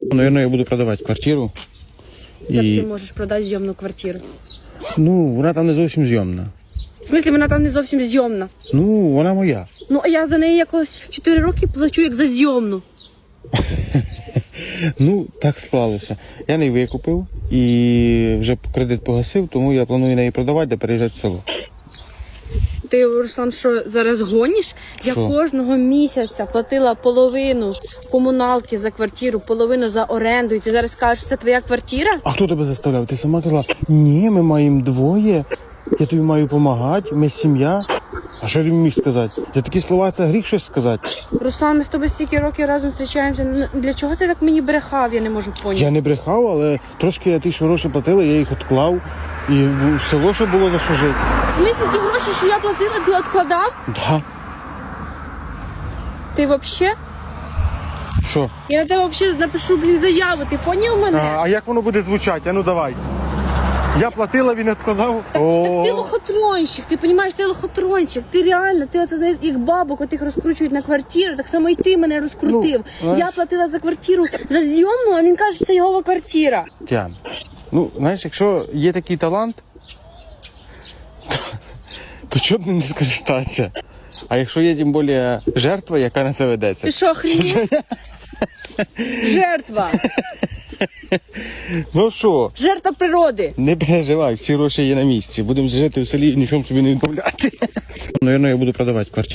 Наверное, я буду продавати квартиру. Як І, ти можеш продати зйомну квартиру? ну, вона там не зовсім зйомна. В смислі, вона там не зовсім зйомна. Ну, вона моя. Ну, а я за неї якось 4 роки плачу як за зйомну. Ну, так склалося. Я не викупив і вже кредит погасив, тому я планую неї продавати, де переїжджати в село. Ти, Руслан, що зараз гоніш? Я Що? кожного місяця платила половину комуналки за квартиру, половину за оренду, і ти зараз кажеш, що це твоя квартира? А хто тебе заставляв? Ти сама казала, ні, ми маємо двоє, я тобі маю допомагати, ми сім'я. А що він міг сказати? За такі слова це гріх щось сказати. Руслан, ми з тобою стільки років разом зустрічаємося. Для чого ти так мені брехав? Я не можу поняти. Я не брехав, але трошки я ті що гроші платила, я їх відклав. І в село ще було за що жити. В смислі ті гроші, що я платила, ти відкладав? Да. Ти взагалі? Що? Я на тебе взагалі напишу, блін, заяву. Ти поняв мене? А, а як воно буде звучати? А ну давай. Я платила, він відкладав. Так, так ти лохотронщик, ти розумієш, ти лохотронщик, ти реально, ти оце знаєш, як бабок, от їх розкручують на квартиру, так само і ти мене розкрутив. Ну, знаєш- Я платила за квартиру за зйомну, а він каже, що це його квартира. Тян. Ну, знаєш, якщо є такий талант, то, то чого б ним не скористатися? А якщо є тим більше жертва, яка на це ведеться, Ти що, охренів? Жертва. ну що, Жертва природи. не переживай, всі гроші є на місці. Будемо жити в селі і нічому собі не відмовляти. Наверное, я буду продавати квартиру.